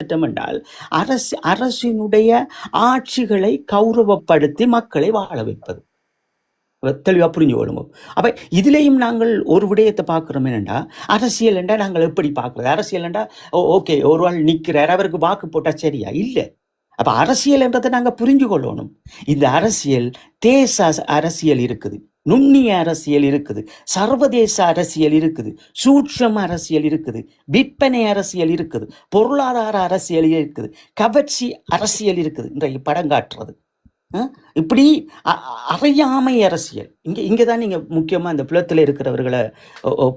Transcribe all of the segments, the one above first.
திட்டம் என்றால் அரசு அரசினுடைய ஆட்சிகளை கௌரவப்படுத்தி மக்களை வாழ வைப்பது. தெளிவாக புரிஞ்சு கொள்ளும் அப்ப இதுலேயும் நாங்கள் ஒரு விடயத்தை பார்க்குறோம் என்னென்னா அரசியல் என்றா நாங்கள் எப்படி பார்க்குறது? அரசியல் என்றா ஓகே ஒரு ஆள் நிற்கிறார் அவருக்கு வாக்கு போட்டா சரியா? இல்லை. அப்ப அரசியல் என்றதை நாங்கள் புரிஞ்சு கொள்ளணும். இந்த அரசியல் தேச அரசியல் இருக்குது. நுண்ணிய அரசியல் இருக்குது சர்வதேச அரசியல் இருக்குது சூட்சம் அரசியல் இருக்குது விற்பனை அரசியல் இருக்குது பொருளாதார அரசியல் இருக்குது கவர்ச்சி அரசியல் இருக்குது. இன்றைய படம் காட்டுறது. இப்படி அ- அறியாமை அரசியல். இங்கே இங்கே தான் நீங்கள் முக்கியமாக இந்த புலத்தில் இருக்கிறவர்களை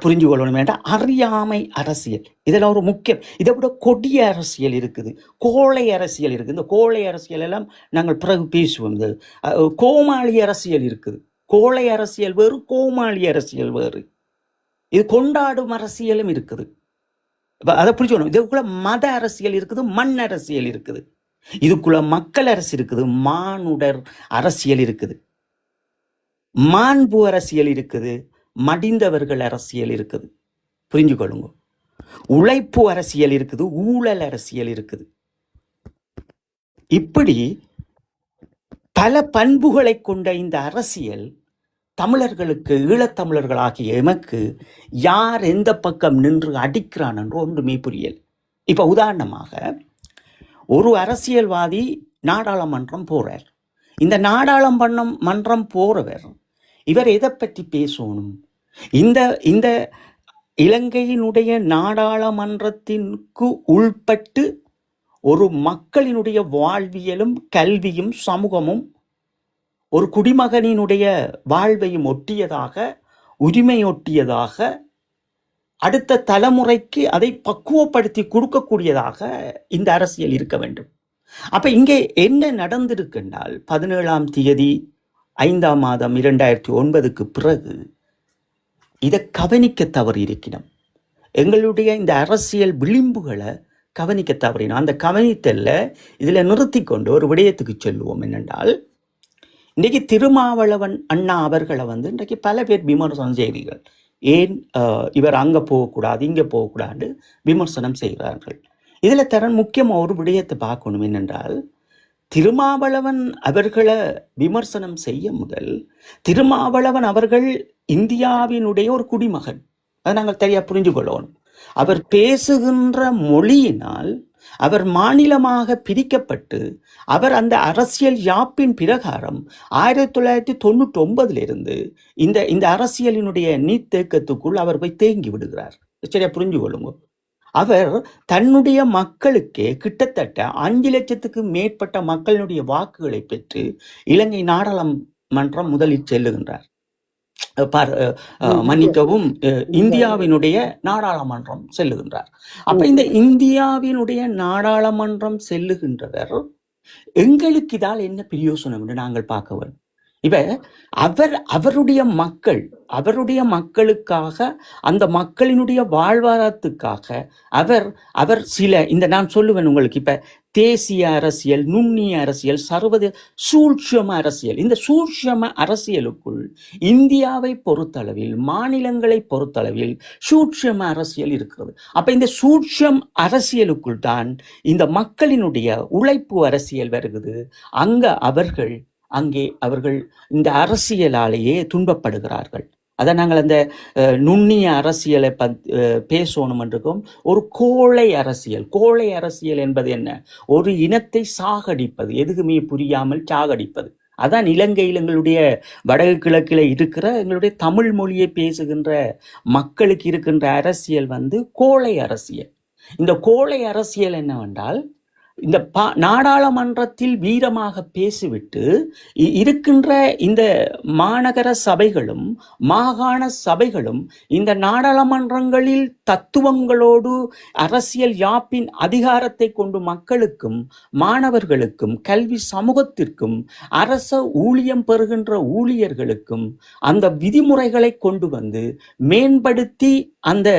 புரிஞ்சு கொள்ளணும் வேண்டாம் அறியாமை அரசியல். இதெல்லாம் ஒரு முக்கியம். இதை விட கொடிய அரசியல் இருக்குது கோழை அரசியல் இருக்குது. இந்த கோழை அரசியல் எல்லாம் நாங்கள் பிறகு பேசுவோம். இந்த கோமாளி அரசியல் இருக்குது. கோழை அரசியல் வேறு கோமாளி அரசியல் வேறு. இது கொண்டாடும் அரசியலும் இருக்குது. அதை புரிஞ்சுக்கணும் இதுக்குள்ள மத அரசியல் இருக்குது மண் அரசியல் இருக்குது. இதுக்குள்ள மக்கள் அரசு இருக்குது மானுடர் அரசியல் இருக்குது. மாண்பு அரசியல் இருக்குது மடிந்தவர்கள் அரசியல் இருக்குது. புரிஞ்சு கொள்ளுங்க. உழைப்பு அரசியல் இருக்குது ஊழல் அரசியல் இருக்குது. இப்படி பல பண்புகளை கொண்ட இந்த அரசியல் தமிழர்களுக்கு ஈழத்தமிழர்களாகிய எமக்கு யார் எந்த பக்கம் நின்று அடிக்கிறான் என்று ஒன்றுமே புரியல். இப்போ உதாரணமாக ஒரு அரசியல்வாதி நாடாளுமன்றம் போகிறார் இந்த நாடாளுமன்றம் மன்றம் போகிறவர் இவர் எதை பற்றி பேசணும்? இந்த இந்த இலங்கையினுடைய நாடாளுமன்றத்திற்கு உள்பட்டு ஒரு மக்களினுடைய வாழ்வியலும் கல்வியும் சமூகமும் ஒரு குடிமகனினுடைய வாழ்வையும் ஒட்டியதாக உரிமையொட்டியதாக அடுத்த தலைமுறைக்கு அதை பக்குவப்படுத்தி கொடுக்கக்கூடியதாக இந்த அரசியல் இருக்க வேண்டும். அப்ப இங்கே என்ன நடந்திருக்கின்றால் பதினேழாம் தேதி ஐந்தாம் மாதம் இரண்டாயிரத்தி ஒன்பதுக்கு பிறகு இதை கவனிக்க தவறியிருக்கிறோம் எங்களுடைய இந்த அரசியல் விளிம்புகளை கவனிக்க தவறினோம். அந்த கவனித்தல்ல இதில் நிறுத்தி கொண்டு ஒரு விடயத்துக்கு சொல்லுவோம் என்னென்றால் இன்றைக்கு திருமாவளவன் அண்ணா அவர்களை வந்து இன்றைக்கு பல பேர் விமர்சனம் செய்கிறீர்கள் ஏன் இவர் அங்கே போகக்கூடாது இங்கே போகக்கூடாது விமர்சனம் செய்கிறார்கள். இதில் தரன் முக்கியமாக ஒரு விடயத்தை பார்க்கணும் என்னென்றால் திருமாவளவன் அவர்களை விமர்சனம் செய்ய முதல் திருமாவளவன் அவர்கள் இந்தியாவினுடைய ஒரு குடிமகன். அதை நாங்கள் சரியா புரிஞ்சு கொள்ளணும் அவர் பேசுகின்ற மொழியினால் அவர் மாநிலமாக பிரிக்கப்பட்டு அவர் அந்த அரசியல் யாப்பின் பிரகாரம் ஆயிரத்தி தொள்ளாயிரத்தி தொண்ணூற்றி ஒன்பதிலிருந்து இந்த இந்த அரசியலினுடைய நீர்த்தேக்கத்துக்குள் அவர் போய் தேங்கி விடுகிறார். சரியா புரிஞ்சு கொள்ளுங்க அவர் தன்னுடைய மக்களுக்கே கிட்டத்தட்ட அஞ்சு லட்சத்துக்கு மேற்பட்ட மக்களினுடைய வாக்குகளை பெற்று இலங்கை நாடாளுமன்றம் முதலில் செல்லுகின்றார். மன்னிக்கவும் இந்தியாவினுடைய நாடாளுமன்றம் செல்லுகின்றார். அப்ப இந்த இந்தியாவினுடைய நாடாளுமன்றம் செல்லுகின்றவர் எங்களுக்கு இதால் என்ன பிரயோசனம் என்று நாங்கள் பார்க்க வேண்டும். இப்ப அவர் அவருடைய மக்கள் அவருடைய மக்களுக்காக அந்த மக்களினுடைய வாழ்வாதாரத்துக்காக அவர் அவர் சில இந்த நான் சொல்லுவேன் உங்களுக்கு இப்ப தேசிய அரசியல் நுண்ணிய அரசியல் சர்வதேச சூட்சம அரசியல். இந்த சூட்சம அரசியலுக்குள் இந்தியாவை பொறுத்தளவில் மாநிலங்களை பொறுத்தளவில் சூட்சம அரசியல் இருக்கிறது. அப்போ இந்த சூட்சம் அரசியலுக்குள் தான் இந்த மக்களினுடைய உழைப்பு அரசியல் வருகிறது அங்க அவர்கள் அங்கே அவர்கள் இந்த அரசியலாலேயே துன்பப்படுகிறார்கள். அதை நாங்கள் அந்த நுண்ணிய அரசியலை பத் அஹ், பேசணும் என்றுக்கும் ஒரு கோழை அரசியல். கோழை அரசியல் என்பது என்ன? ஒரு இனத்தை சாகடிப்பது. எதுக்குமே புரியாமல் சாகடிப்பது. அதான் இலங்கையில் எங்களுடைய வடக்கு கிழக்கில் இருக்கிற எங்களுடைய தமிழ் மொழியை பேசுகின்ற மக்களுக்கு இருக்கின்ற அரசியல் வந்து கோழை அரசியல். இந்த கோழை அரசியல் என்னவென்றால் இந்த பா நாடாளுமன்றத்தில் வீரமாக பேசிவிட்டு இ- இருக்கின்ற இந்த மாநகர சபைகளும் மாகாண சபைகளும் இந்த நாடாளுமன்றங்களில் தத்துவங்களோடு அரசியல் யாப்பின் அதிகாரத்தை கொண்டு மக்களுக்கும் மாணவர்களுக்கும் கல்வி சமூகத்திற்கும் அரச ஊழியம் பெறுகின்ற ஊழியர்களுக்கும் அந்த விதிமுறைகளை கொண்டு வந்து மேம்படுத்தி அந்த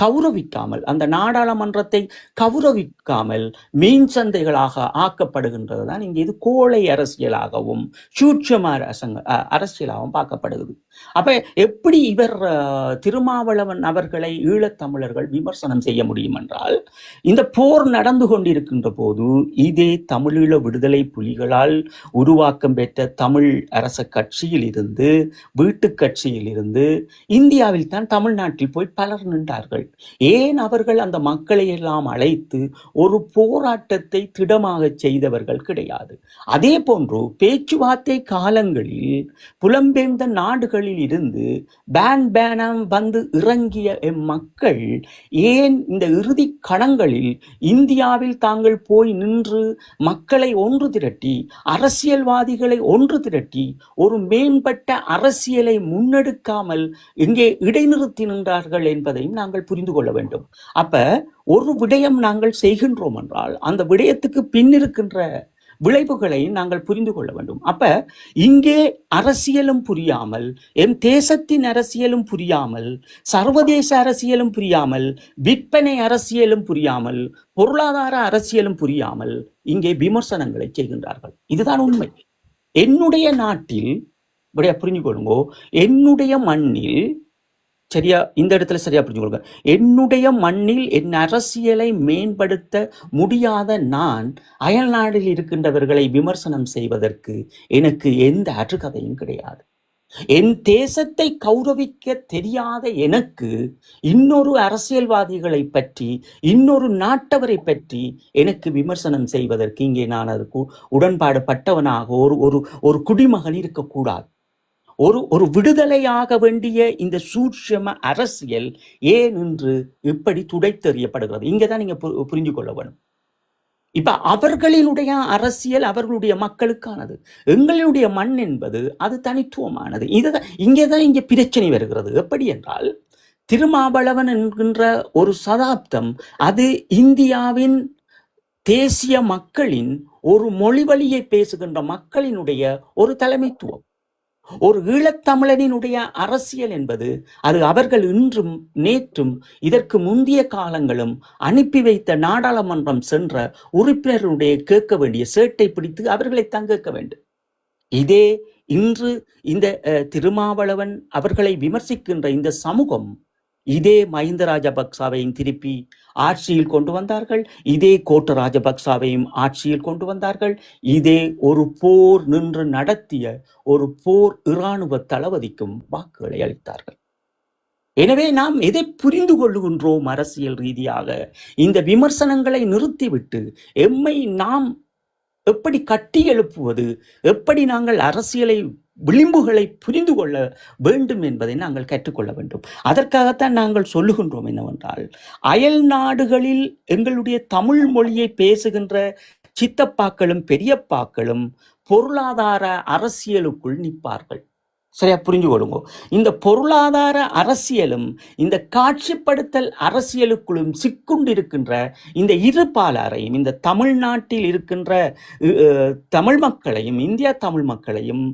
கௌரவிக்காமல் அந்த நாடாளுமன்றத்தை கௌரவிக்காமல் மீன் சந்தைகளாக ஆக்கப்படுகின்றது தான் இங்கே இது கோழை அரசியலாகவும் சூட்சம அரசங்க அரசியலாகவும் பார்க்கப்படுகிறது. அப்ப எப்படி இவர் திருமாவளவன் அவர்களை ஈழத்தமிழர்கள் விமர்சனம் செய்ய முடியும் என்றால் இந்த போர் நடந்து கொண்டிருக்கின்ற போது இதே தமிழீழ விடுதலை புலிகளால் உருவாக்கம் பெற்ற தமிழ் அரச கட்சியில் இருந்து வீட்டு கட்சியில் இருந்து இந்தியாவில் தான் தமிழ்நாட்டில் போய் பல பலர் நின்றார்கள். ஏன் அவர்கள் அந்த மக்களை எல்லாம் அழைத்து ஒரு போராட்டத்தை திடமாக செய்தவர்கள் கிடையாது? அதே போன்று பேச்சுவார்த்தை காலங்களில் புலம்பெயர்ந்த நாடுகளில் இருந்து பேன் பேனம் வந்து இறங்கிய மக்கள் ஏன் இந்த இறுதி கணங்களில் இந்தியாவில் தாங்கள் போய் நின்று மக்களை ஒன்று திரட்டி அரசியல்வாதிகளை ஒன்று திரட்டி ஒரு மேம்பட்ட அரசியலை முன்னெடுக்காமல் இங்கே இடைநிறுத்தி நின்றார்கள் என்பதையும் நாங்கள் புரிந்து கொள்ள வேண்டும். அப்ப ஒரு விடயம் நாங்கள் செய்கின்றோம் என்றால் அந்த விடயத்துக்கு பின்னிருக்கின்ற விளைவுகளை நாங்கள் புரிந்து கொள்ள வேண்டும். அப்ப இங்கே அரசியலும் புரியாமல் எம் தேசத்தின் அரசியலும் புரியாமல் சர்வதேச அரசியலும் புரியாமல் விற்பனை அரசியலும் புரியாமல் பொருளாதார அரசியலும் புரியாமல் இங்கே விமர்சனங்களை செய்கின்றார்கள். இதுதான் உண்மை. என்னுடைய நாட்டில் இப்படியா புரிஞ்சு கொள்ளுங்கோ என்னுடைய மண்ணில் சரியா? இந்த இடத்துல சரியா புரிஞ்சுக்கொள்ளுங்க என்னுடைய மண்ணில் என் அரசியலை மேம்படுத்த முடியாத நான் அயல் நாடில் இருக்கின்றவர்களை விமர்சனம் செய்வதற்கு எனக்கு எந்த அற்றுக்கதையும் கிடையாது. என் தேசத்தை கௌரவிக்க தெரியாத எனக்கு இன்னொரு அரசியல்வாதிகளை பற்றி இன்னொரு நாட்டவரை பற்றி எனக்கு விமர்சனம் செய்வதற்கு இங்கே நான் அதற்கு உடன்பாடு பட்டவனாக ஒரு ஒரு ஒரு குடிமகன் இருக்கக்கூடாது. ஒரு ஒரு விடுதலையாக வேண்டிய இந்த சூட்சம அரசியல் ஏன் என்று இப்படி துடைத்தெறியப்படுகிறது? இங்கே தான் நீங்கள் பு- புரிஞ்சு கொள்ள வேணும். இப்ப அவர்களினுடைய அரசியல் அவர்களுடைய மக்களுக்கானது. எங்களுடைய மண் என்பது அது தனித்துவமானது. இதுதான் இங்கே தான் இங்கே பிரச்சனை வருகிறது. எப்படி என்றால் திருமாவளவன் என்கின்ற ஒரு சதாப்தம் அது இந்தியாவின் தேசிய மக்களின் ஒரு மொழி வழியை பேசுகின்ற மக்களினுடைய ஒரு தலைமைத்துவம். ஒரு ஈழத்தமிழனினுடைய அரசியல் என்பது அது அவர்கள் இன்றும் நேற்றும் இதற்கு முந்தைய காலங்களும் அனுப்பி வைத்த நாடாளுமன்றம் சென்ற உறுப்பினருடைய கேட்க வேண்டிய சேட்டை பிடித்து அவர்களை தங்கேற்க வேண்டும். இதே இன்று இந்த திருமாவளவன் அவர்களை விமர்சிக்கின்ற இந்த சமூகம் இதே மஹிந்த ராஜபக்சாவையும் திருப்பி ஆட்சியில் கொண்டு வந்தார்கள். இதே கோட்ட ராஜபக்சாவையும் ஆட்சியில் கொண்டு வந்தார்கள். இதே ஒரு போர் நின்று நடத்திய ஒரு போர் இராணுவ தளபதிக்கும் வாக்குகளை அளித்தார்கள். எனவே நாம் எதை புரிந்து கொள்ளுகின்றோம் அரசியல் ரீதியாக? இந்த விமர்சனங்களை நிறுத்திவிட்டு எம்மை நாம் எப்படி கட்டி எழுப்புவது? எப்படி நாங்கள் அரசியலை விளிம்புகளை புரிந்து கொள்ள வேண்டும் என்பதை நாங்கள் கற்றுக்கொள்ள வேண்டும். அதற்காகத்தான் நாங்கள் சொல்லுகின்றோம் என்னவென்றால் அயல் நாடுகளில் எங்களுடைய தமிழ் மொழியை பேசுகின்ற சித்தப்பாக்களும் பெரியப்பாக்களும் பொருளாதார அரசியலுக்குள் நிற்பார்கள். சரியா புரிஞ்சு கொள்ளுங்க இந்த பொருளாதார அரசியலும் இந்த காட்சிப்படுத்தல் அரசியலுக்குள்ளும் சிக்குண்டிருக்கின்ற இந்த இரு பாலாரையும் இந்த தமிழ்நாட்டில் இருக்கின்ற தமிழ் மக்களையும் இந்தியா தமிழ் மக்களையும்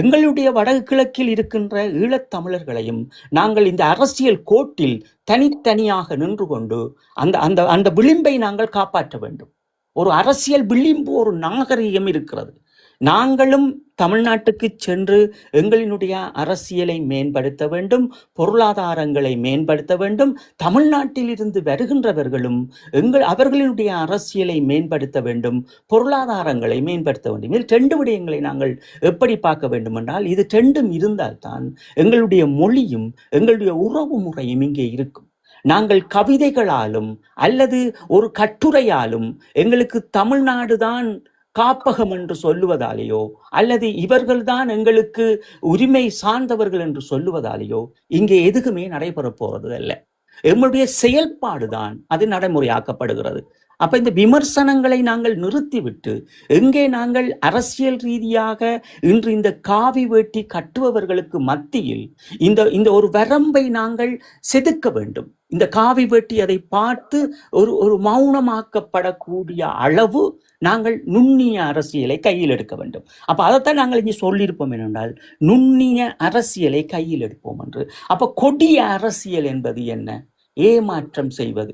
எங்களுடைய வடகிழக்கில் இருக்கின்ற ஈழத்தமிழர்களையும் நாங்கள் இந்த அரசியல் கோட்டில் தனித்தனியாக நின்று கொண்டு அந்த அந்த அந்த விளிம்பை நாங்கள் காப்பாற்ற வேண்டும். ஒரு அரசியல் விளிம்பு ஒரு நாகரிகம் இருக்கிறது. நாங்களும் தமிழ்நாட்டுக்கு சென்று எங்களினுடைய அரசியலை மேம்படுத்த வேண்டும் பொருளாதாரங்களை மேம்படுத்த வேண்டும் தமிழ்நாட்டிலிருந்து வருகின்றவர்களும் எங்கள் அவர்களினுடைய அரசியலை மேம்படுத்த வேண்டும் பொருளாதாரங்களை மேம்படுத்த வேண்டும். இதில் ரெண்டு விடயங்களை நாங்கள் எப்படி பார்க்க வேண்டும் என்றால் இது ரெண்டும் இருந்தால்தான் எங்களுடைய மொழியும் எங்களுடைய உறவு முறையும் இங்கே இருக்கும். நாங்கள் கவிதைகளாலும் அல்லது ஒரு கட்டுரையாலும் எங்களுக்கு தமிழ்நாடு தான் காப்பகம் என்று சொல்லுவதாலேயோ அல்லது இவர்கள்தான் எங்களுக்கு உரிமை சார்ந்தவர்கள் என்று சொல்லுவதாலேயோ இங்கே எதுக்குமே நடைபெறப் போறது அல்ல எங்களுடைய செயல்பாடுதான் அது நடைமுறையாக்கப்படுகிறது. அப்ப இந்த விமர்சனங்களை நாங்கள் நிறுத்திவிட்டு எங்கே நாங்கள் அரசியல் ரீதியாக இன்று இந்த காவி வேட்டி கட்டுபவர்களுக்கு மத்தியில் இந்த இந்த ஒரு வரம்பை நாங்கள் செதுக்க வேண்டும். இந்த காவி வெட்டி அதை பார்த்து ஒரு ஒரு மௌனமாக்கப்படக்கூடிய அளவு நாங்கள் நுண்ணிய அரசியலை கையில் எடுக்க வேண்டும். அப்போ அதைத்தான் நாங்கள் இங்கே சொல்லியிருப்போம் என்னென்றால் நுண்ணிய அரசியலை கையில் எடுப்போம் என்று. அப்போ கொடிய அரசியல் என்பது என்ன? ஏமாற்றம் செய்வது.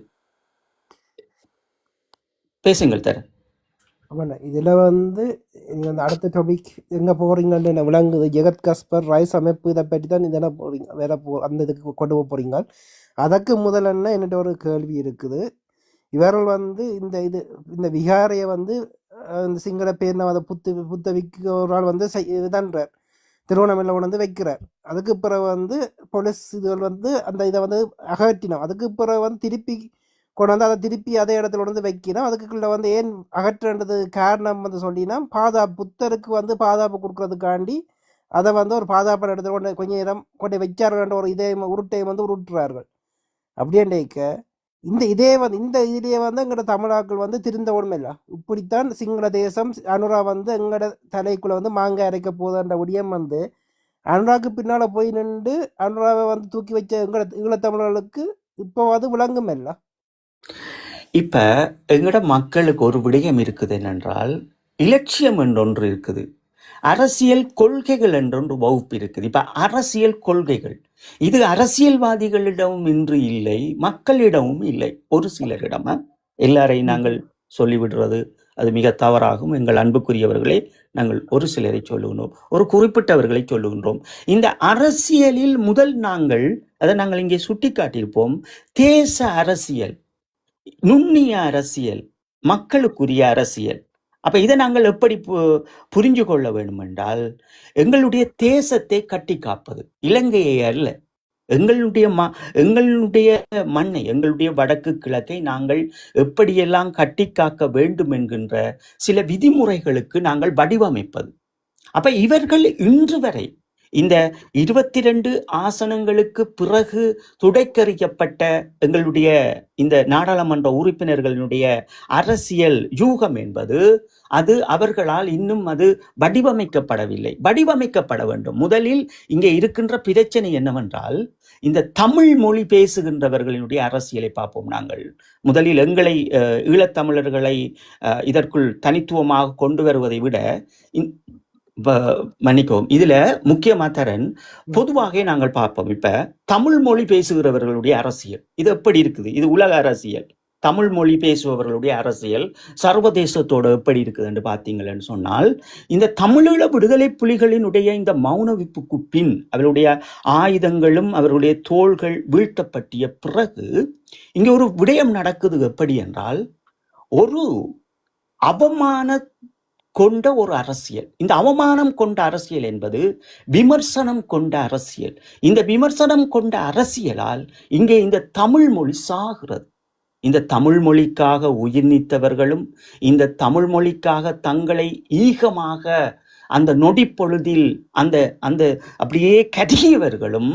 பேசுங்கள் தரன் ஆமாண்ணா. இதில் வந்து நீங்கள் அந்த அடுத்த டாபிக் எங்கே போகிறீங்கன்னு என்ன விளங்குது? ஜெகத் கஸ்பர் ரைஸ் அமைப்பு இதை பற்றி தான் இதெல்லாம் போகிறீங்க வேற போ அந்த இதுக்கு கொண்டு போக போகிறீங்க அதற்கு முதல்ல என்னட்ட ஒரு கேள்வி இருக்குது. இவர்கள் வந்து இந்த இது இந்த விகாரையை வந்து இந்த சிங்கள பேர்னவாத புத்து விக்கு ஒரு ஆள் வந்து செய்- இதுதான்றார் திருவண்ணாமலை கொண்டு வந்து வைக்கிறார். அதுக்கு பிறகு வந்து போலீஸ் இதுகள் வந்து அந்த இதை வந்து அகற்றினோம் அதுக்கு பிறகு வந்து திருப்பி கொண்டு வந்து அதை திருப்பி அதே இடத்துல கொண்டு வந்து வைக்கணும். அதுக்குள்ள வந்து ஏன் அகற்றுன்றது காரணம் வந்து சொல்லினா பாதுகாப்பு புத்தருக்கு வந்து பாதுகாப்பு கொடுக்கறதுக்காண்டி அதை வந்து ஒரு பாதுகாப்பான இடத்துல கொண்டு கொஞ்சம் நேரம் கொண்டு வைச்சார்கள் ஒரு இதே உருட்டையும் வந்து உருட்டுறார்கள். அப்படியேக்க இந்த இதே வந்து இந்த இதிலேயே வந்து எங்களோட தமிழாக்கள் வந்து திருந்த உண்மையில்ல இப்படித்தான் சிங்கள தேசம் அனுரா வந்து எங்களோட தலைக்குள்ள வந்து மாங்காய் அரைக்க போதுன்ற விடியம் வந்து அனுராக்கு பின்னால் போய் நின்று அனுராவை வந்து தூக்கி வச்ச எங்கள ஈழத்தமிழர்களுக்கு இப்போ வந்து விளங்கும் இல்லை. இப்ப எங்கட மக்களுக்கு ஒரு விடயம் இருக்குது என்னென்றால் இலட்சியம் என்றொன்று இருக்குது. அரசியல் கொள்கைகள் என்றொன்று வகுப்பு இருக்குது. இப்ப அரசியல் கொள்கைகள். இது அரசியல்வாதிகளிடமும் இன்று இல்லை மக்களிடமும் இல்லை. ஒரு சிலரிடம. எல்லாரையும் நாங்கள் சொல்லிவிடுறது அது மிக தவறாகும். எங்கள் அன்புக்குரியவர்களை நாங்கள் ஒரு சிலரை சொல்லுகின்றோம். ஒரு குறிப்பிட்டவர்களை சொல்லுகின்றோம். இந்த அரசியலில் முதல் நாங்கள் அதை நாங்கள் இங்கே சுட்டிக்காட்டியிருப்போம் தேச அரசியல். நுண்ணிய அரசியல் மக்களுக்குரிய அரசியல். அப்போ இதை நாங்கள் எப்படி பு- புரிஞ்சு கொள்ள வேண்டும் என்றால் எங்களுடைய தேசத்தை கட்டி காப்பது. இலங்கையை அல்ல. எங்களுடைய ம எங்களுடைய மண்ணை எங்களுடைய வடக்கு கிழக்கை நாங்கள் எப்படியெல்லாம் கட்டி காக்க வேண்டும் என்கின்ற சில விதிமுறைகளுக்கு நாங்கள் வடிவமைப்பது. அப்ப இவர்கள் இன்று வரை இந்த இருபத்தி ரெண்டு ஆசனங்களுக்கு பிறகு துடைக்கறிக்கப்பட்ட எங்களுடைய இந்த நாடாளுமன்ற உறுப்பினர்களினுடைய அரசியல் யூகம் என்பது அது அவர்களால் இன்னும் அது வடிவமைக்கப்படவில்லை. வடிவமைக்கப்பட வேண்டும். முதலில் இங்கே இருக்கின்ற பிரச்சனை என்னவென்றால் இந்த தமிழ் மொழி பேசுகின்றவர்களினுடைய அரசியலை பார்ப்போம் நாங்கள். முதலில் எங்களை ஈழத்தமிழர்களை இதற்குள் தனித்துவமாக கொண்டு வருவதை விட இந்- மன்னிக்கவும். இதுல முக்கியமா தரன் பொதுவாக நாங்கள் பார்ப்போம். இப்ப தமிழ் மொழி பேசுகிறவர்களுடைய அரசியல். இது எப்படி இருக்குது? இது உலக அரசியல். தமிழ் மொழி பேசுபவர்களுடைய அரசியல் சர்வதேசத்தோட எப்படி இருக்குதுன்னு பார்த்தீங்கன்னு சொன்னால் இந்த தமிழீழ விடுதலை புலிகளினுடைய இந்த மௌன விப்புக்கு பின் அவருடைய ஆயுதங்களும் அவருடைய தோள்கள் வீழ்த்தப்பட்டிய பிறகு இங்க ஒரு விடயம் நடக்குது. எப்படி என்றால் ஒரு அவமான கொண்ட ஒரு அரசியல். இந்த அவமானம் கொண்ட அரசியல் என்பது விமர்சனம் கொண்ட அரசியல். இந்த விமர்சனம் கொண்ட அரசியலால் இங்கே இந்த தமிழ் மொழி சாகிறது. இந்த தமிழ் மொழிக்காக உயிர் நீத்தவர்களும் இந்த தமிழ் மொழிக்காக தங்களை ஈகமாக அந்த நொடி பொழுதில் அந்த அந்த அப்படியே கருகியவர்களும்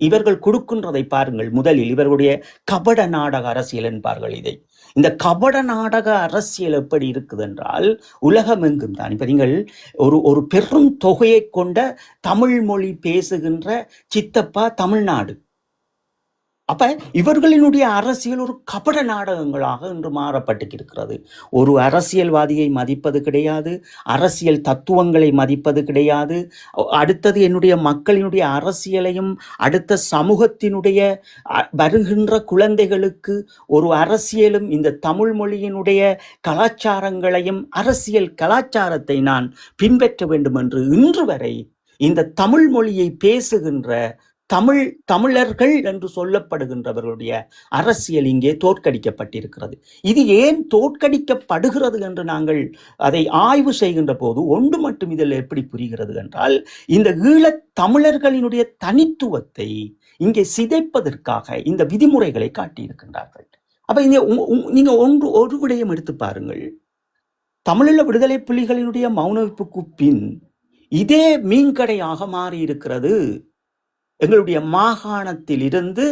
இவர்கள் கொடுக்கின்றதை பாருங்கள். முதலில் இவர்களுடைய கபட நாடக அரசியல் என்பார்கள் இதை. இந்த கபட நாடக அரசியல் எப்படி இருக்குது என்றால் உலகமெங்கும் தான். இப்போ நீங்கள் ஒரு ஒரு பெரும் தொகையை கொண்ட தமிழ் மொழி பேசுகின்ற சித்தப்பா தமிழ்நாடு. அப்போ இவர்களினுடைய அரசியல் ஒரு கபட நாடகங்களாக இன்று மாறப்பட்டிருக்கிறது ஒரு அரசியல்வாதியை மதிப்பது கிடையாது அரசியல் தத்துவங்களை மதிப்பது கிடையாது அடுத்தது என்னுடைய மக்களினுடைய அரசியலையும் அடுத்த சமூகத்தினுடைய வருகின்ற குழந்தைகளுக்கு ஒரு அரசியலும் இந்த தமிழ் மொழியினுடைய கலாச்சாரங்களையும் அரசியல் கலாச்சாரத்தை நான் பின்பற்ற வேண்டும் என்று இன்று வரை இந்த தமிழ் மொழியை பேசுகின்ற தமிழ் தமிழர்கள் என்று சொல்லப்படுகின்றவர்களுடைய அரசியல் இங்கே தோற்கடிக்கப்பட்டிருக்கிறது. இது ஏன் தோற்கடிக்கப்படுகிறது என்று நாங்கள் அதை ஆய்வு செய்கின்ற போது ஒன்று மட்டும் இதில் எப்படி புரிகிறது என்றால் இந்த ஈழத் தமிழர்களினுடைய தனித்துவத்தை இங்கே சிதைப்பதற்காக இந்த விதிமுறைகளை காட்டியிருக்கின்றார்கள். அப்ப இங்கே உ- உ- நீங்க ஒன்று ஒரு விடயம் எடுத்து பாருங்கள். தமிழீழ விடுதலை புலிகளினுடைய மௌனவிப்புக்கு பின் இதே மீன்கடையாக மாறி இருக்கிறது எங்களுடைய மாகாணத்தில் இருந்து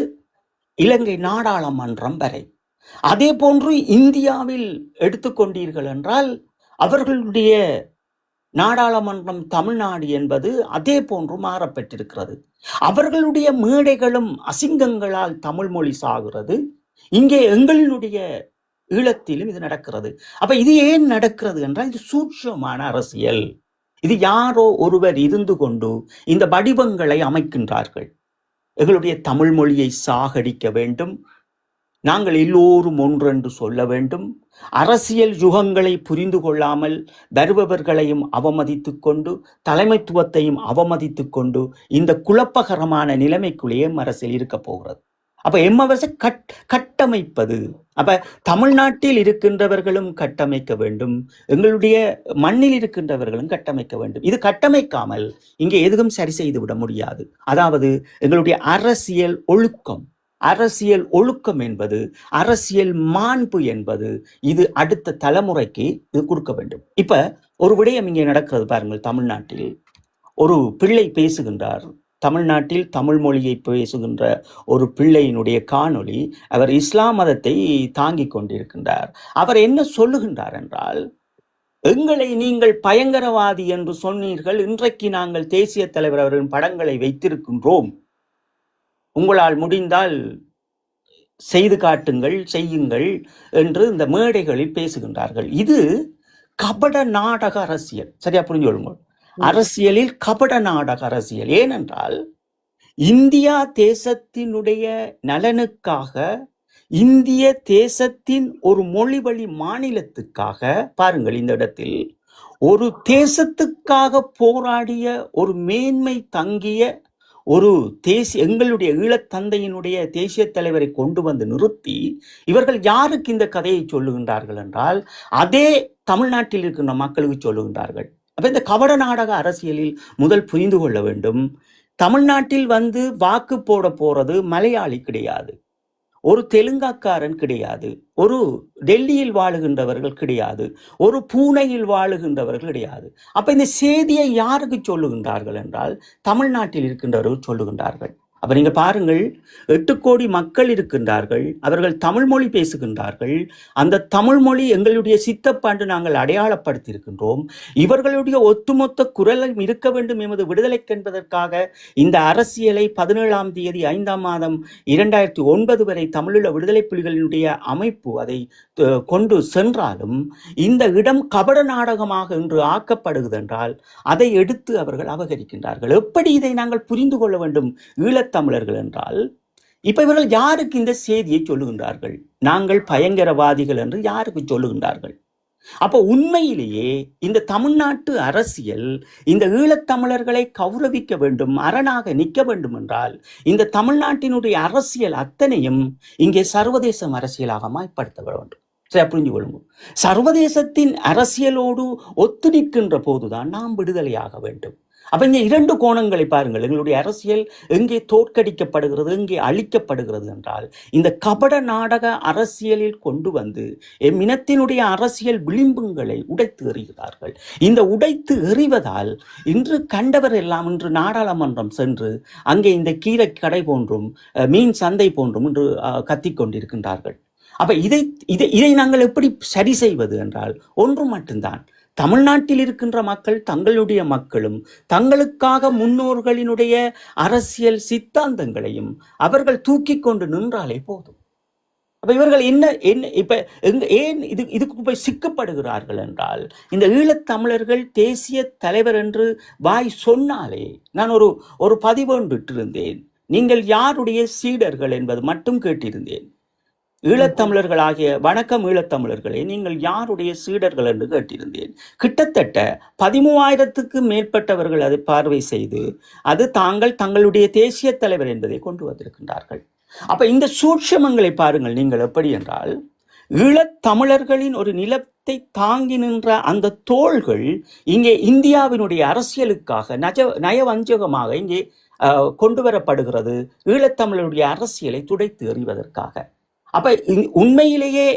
இலங்கை நாடாளுமன்றம் வரை. அதே போன்று இந்தியாவில் எடுத்துக்கொண்டீர்கள் என்றால் அவர்களுடைய நாடாளுமன்றம் தமிழ்நாடு என்பது அதே போன்று மாறப்பட்டிருக்கிறது. அவர்களுடைய மேடைகளும் அசிங்கங்களால் தமிழ் மொழி சாகிறது. இங்கே எங்களினுடைய ஈழத்திலும் இது நடக்கிறது. அப்ப இது ஏன் நடக்கிறது என்றால் இது சூட்சமான அரசியல். இது யாரோ ஒருவர் இருந்து கொண்டு இந்த வடிவங்களை அமைக்கின்றார்கள். எங்களுடைய தமிழ் மொழியை சாகடிக்க வேண்டும். நாங்கள் எல்லோரும் ஒன்றென்று சொல்ல வேண்டும். அரசியல் யுகங்களை புரிந்து கொள்ளாமல் வருபவர்களையும் அவமதித்து கொண்டு தலைமைத்துவத்தையும் அவமதித்து கொண்டு இந்த குழப்பகரமான நிலைமைக்குள்ளேயே அரசியல் இருக்கப் போகிறது. அப்ப எம்மவச கட் கட்டமைப்பது. அப்ப தமிழ்நாட்டில் இருக்கின்றவர்களும் கட்டமைக்க வேண்டும். எங்களுடைய மண்ணில் இருக்கின்றவர்களும் கட்டமைக்க வேண்டும். இது கட்டமைக்காமல் இங்கே எதுவும் சரி செய்து விட முடியாது. அதாவது எங்களுடைய அரசியல் ஒழுக்கம். அரசியல் ஒழுக்கம் என்பது அரசியல் மாண்பு என்பது இது அடுத்த தலைமுறைக்கு இது கொடுக்க வேண்டும். இப்ப ஒரு விடயம் இங்கே நடக்கிறது பாருங்கள் தமிழ்நாட்டில். ஒரு பிள்ளை பேசுகின்றார். தமிழ்நாட்டில் தமிழ் மொழியை பேசுகின்ற ஒரு பிள்ளையினுடைய காணொளி அவர் இஸ்லாம் மதத்தை தாங்கிக் கொண்டிருக்கின்றார். அவர் என்ன சொல்லுகின்றார் என்றால் எங்களை நீங்கள் பயங்கரவாதி என்று சொன்னீர்கள். இன்றைக்கு நாங்கள் தேசிய தலைவர் அவரின் படங்களை வைத்திருக்கின்றோம். உங்களால் முடிந்தால் செய்து காட்டுங்கள் செய்யுங்கள் என்று இந்த மேடைகளில் பேசுகின்றார்கள். இது கபட நாடக அரசியல். சரியா புரிஞ்சு கொள்ளுங்கள்? அரசியலில் கபட நாடக அரசியல். ஏனென்றால் இந்தியா தேசத்தினுடைய நலனுக்காக இந்திய தேசத்தின் ஒரு மொழிவழி மாநிலத்துக்காக பாருங்கள் இந்த இடத்தில் ஒரு தேசத்துக்காக போராடிய ஒரு மேன்மை தங்கிய ஒரு தேசிய எங்களுடைய ஈழத்தந்தையினுடைய தேசிய தலைவரை கொண்டு வந்து நிறுத்தி இவர்கள் யாருக்கு இந்த கதையை சொல்லுகின்றார்கள் என்றால் அதே தமிழ்நாட்டில் இருக்கின்ற மக்களுக்கு சொல்லுகின்றார்கள். அப்போ இந்த கபட நாடக அரசியலில் முதல் புரிந்து கொள்ள வேண்டும். தமிழ்நாட்டில் வந்து வாக்கு போட போறது மலையாளி கிடையாது. ஒரு தெலுங்காக்காரன் கிடையாது. ஒரு டெல்லியில் வாழுகின்றவர்கள் கிடையாது. ஒரு பூனையில் வாழுகின்றவர்கள் கிடையாது. அப்போ இந்த செய்தியை யாருக்கு சொல்லுகின்றார்கள் என்றால் தமிழ்நாட்டில் இருக்கின்றவர்கள் சொல்லுகின்றார்கள். அப்போ நீங்கள் பாருங்கள் எட்டு கோடி மக்கள் இருக்கின்றார்கள் அவர்கள் தமிழ் மொழி பேசுகின்றார்கள் அந்த தமிழ் மொழி எங்களுடைய சித்தப்பாண்டு நாங்கள் அடையாளப்படுத்தியிருக்கின்றோம். இவர்களுடைய ஒட்டுமொத்த குரலும் இருக்க வேண்டும் எமது விடுதலைக்கு என்பதற்காக இந்த அரசியலை பதினேழாம் தேதி ஐந்தாம் மாதம் இரண்டாயிரத்தி ஒன்பது வரை தமிழீழ விடுதலை புலிகளினுடைய அமைப்பு அதை கொண்டு சென்றாலும் இந்த இடம் கபட நாடகமாக இன்று ஆக்கப்படுகிறதென்றால் அதை எடுத்து அவர்கள் அபகரிக்கின்றார்கள். எப்படி இதை நாங்கள் புரிந்து கொள்ள வேண்டும்? ஈழ ஈழத்தமிழர்கள் என்றால் இப்ப இவர்கள் யாருக்கு இந்த செய்தியை சொல்லுகின்றார்கள்? நாங்கள் பயங்கரவாதிகள் என்று யாருக்கு சொல்லுகின்றார்கள்? அப்போ உண்மையிலேயே இந்த தமிழ்நாட்டு அரசியல் இந்த ஈழத்தமிழர்களை கௌரவிக்க வேண்டும் அரணாக நிற்க வேண்டும் என்றால் இந்த தமிழ்நாட்டினுடைய அரசியல் அத்தனையும் இங்கே சர்வதேச அரசியலாக மாய்ப்படுத்த வேண்டும். சரி புரிஞ்சு கொள்ளுங்க சர்வதேசத்தின் அரசியலோடு ஒத்து நிற்கின்ற போதுதான் நாம் விடுதலையாக வேண்டும். அப்போ இங்கே இரண்டு கோணங்களை பாருங்கள். எங்களுடைய அரசியல் எங்கே தோற்கடிக்கப்படுகிறது எங்கே அழிக்கப்படுகிறது என்றால் இந்த கபட நாடக அரசியலில் கொண்டு வந்து எம் இனத்தினுடைய அரசியல் விளிம்புங்களை உடைத்து எறிகிறார்கள். இந்த உடைத்து எறிவதால் இன்று கண்டவர் எல்லாம் இன்று நாடாளுமன்றம் சென்று அங்கே இந்த கீரை கடை போன்றும் மீன் சந்தை போன்றும் இன்று அஹ், கத்திக் கொண்டிருக்கின்றார்கள். அப்போ இதை இதை இதை நாங்கள் எப்படி சரி செய்வது என்றால் ஒன்று மட்டும்தான். தமிழ்நாட்டில் இருக்கின்ற மக்கள் தங்களுடைய மக்களும் தங்களுக்காக முன்னோர்களினுடைய அரசியல் சித்தாந்தங்களையும் அவர்கள் தூக்கி கொண்டு நின்றாலே போதும். அப்போ இவர்கள் என்ன என்ன இப்போ எங்க ஏன் இது இதுக்கு போய் சிக்கப்படுகிறார்கள் என்றால் இந்த ஈழத்தமிழர்கள் தேசிய தலைவர் என்று வாய் சொன்னாலே நான் ஒரு ஒரு பதிவு ஒன்று இருந்தேன் நீங்கள் யாருடைய சீடர்கள் என்பது மட்டும் கேட்டிருந்தேன். ஈழத்தமிழர்களாகிய வணக்கம் ஈழத்தமிழர்களே நீங்கள் யாருடைய சீடர்கள் என்று கேட்டிருந்தேன். கிட்டத்தட்ட பதிமூவாயிரத்துக்கு மேற்பட்டவர்கள் அதை பார்வை செய்து அது தாங்கள் தங்களுடைய தேசிய தலைவர் என்பதை கொண்டு வந்திருக்கின்றார்கள். அப்ப இந்த சூட்சமங்களை பாருங்கள் நீங்கள் எப்படி என்றால் ஈழத்தமிழர்களின் ஒரு நிலத்தை தாங்கி நின்ற அந்த தோள்கள் இங்கே இந்தியாவினுடைய அரசியலுக்காக நஜ நயவஞ்சகமாக இங்கே கொண்டு வரப்படுகிறது ஈழத்தமிழருடைய அரசியலை துடைத்து எறிவதற்காக. அப்போ உண்மையிலேயே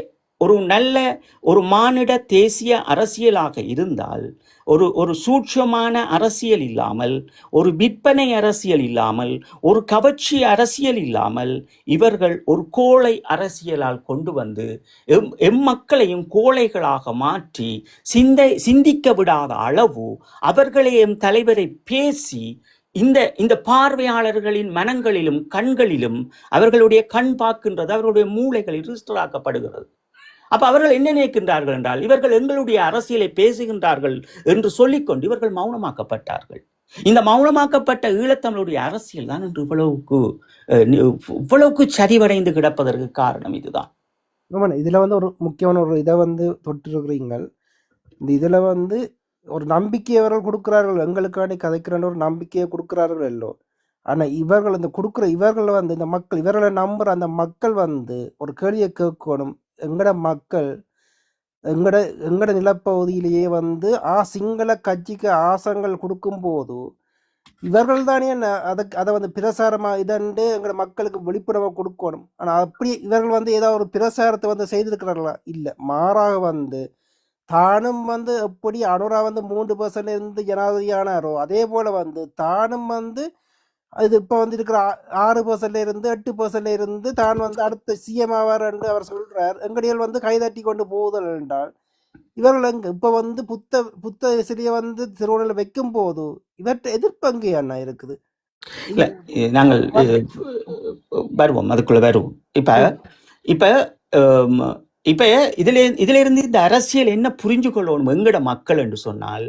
ஒரு நல்ல ஒரு மானிட தேசிய அரசியலாக இருந்தால் ஒரு ஒரு சூட்சமான அரசியல் இல்லாமல் ஒரு விற்பனை அரசியல் இல்லாமல் ஒரு கவர்ச்சி அரசியல் இல்லாமல் இவர்கள் ஒரு கோழை அரசியலால் கொண்டு வந்து எம் எம் மக்களையும் கோழைகளாக மாற்றி சிந்தை சிந்திக்க விடாத அளவு அவர்களே எம் தலைவரை பேசி இந்த இந்த பார்வையாளர்களின் மனங்களிலும் கண்களிலும் அவர்களுடைய கண் பார்க்கின்றது அவர்களுடைய மூளைகளில் ரிஜிஸ்டர் ஆக்கப்படுகிறது அப்ப அவர்கள் என்ன நினைக்கின்றார்கள் என்றால் இவர்கள் எங்களுடைய அரசியலை பேசுகின்றார்கள் என்று சொல்லிக்கொண்டு இவர்கள் மௌனமாக்கப்பட்டார்கள். இந்த மௌனமாக்கப்பட்ட ஈழத்தமிழுடைய அரசியல் தான் இன்று இவ்வளவுக்கு இவ்வளவுக்கு சரிவடைந்து கிடப்பதற்கு காரணம் இதுதான். இதில் வந்து ஒரு முக்கியமான ஒரு இதை வந்து தொட்டிருக்கிறீங்கள். இந்த இதில் வந்து ஒரு நம்பிக்கையை அவர்கள் கொடுக்குறார்கள் எங்களுக்காண்டி கதைக்கிறேன்னு ஒரு நம்பிக்கையை கொடுக்குறார்கள் எல்லோ. ஆனால் இவர்கள் இந்த கொடுக்குற இவர்கள் வந்து இந்த மக்கள் இவர்களை நம்புற அந்த மக்கள் வந்து ஒரு கேள்வியை கேட்கணும். எங்கட மக்கள் எங்கட எங்கட நிலப்பகுதியிலேயே வந்து ஆ சிங்கள கட்சிக்கு ஆசங்கள் கொடுக்கும்போது இவர்கள் தானே அதுக்கு அதை வந்து பிரசாரமாக இதண்டு எங்களோட மக்களுக்கு விழிப்புணர்வை கொடுக்கணும். ஆனால் அப்படி இவர்கள் வந்து ஏதாவது ஒரு பிரசாரத்தை வந்து செய்திருக்கிறார்களா? இல்லை மாறாக வந்து தானும் வந்து எப்படி அனுரா வந்து மூன்று பர்சன்ட் இருந்து ஜனாதிபதியானாரோ அதே போல வந்து தானும் வந்து இது இப்போ வந்து இருக்கிற ஆறு பர்சன்ட்ல இருந்து எட்டு பர்சன்ட்ல இருந்து தான் வந்து அடுத்த சிஎம் ஆவார் என்று அவர் சொல்றார். எங்கடிகள் வந்து கைதட்டி கொண்டு போகுதல் என்றால் இவர்கள் எங்க? இப்ப வந்து புத்த புத்த சிலையை வந்து திருவண்ணாமலை வைக்கும் போது இவற்றை எதிர்ப்பு அங்கே அண்ணா இருக்குது? இல்ல நாங்கள் வருவோம் அதுக்குள்ள வருவோம். இப்ப இப்ப இப்போ இதுல இதிலிருந்து இந்த அரசியல் என்ன புரிஞ்சு கொள்ளணும் எங்கட மக்கள் என்று சொன்னால்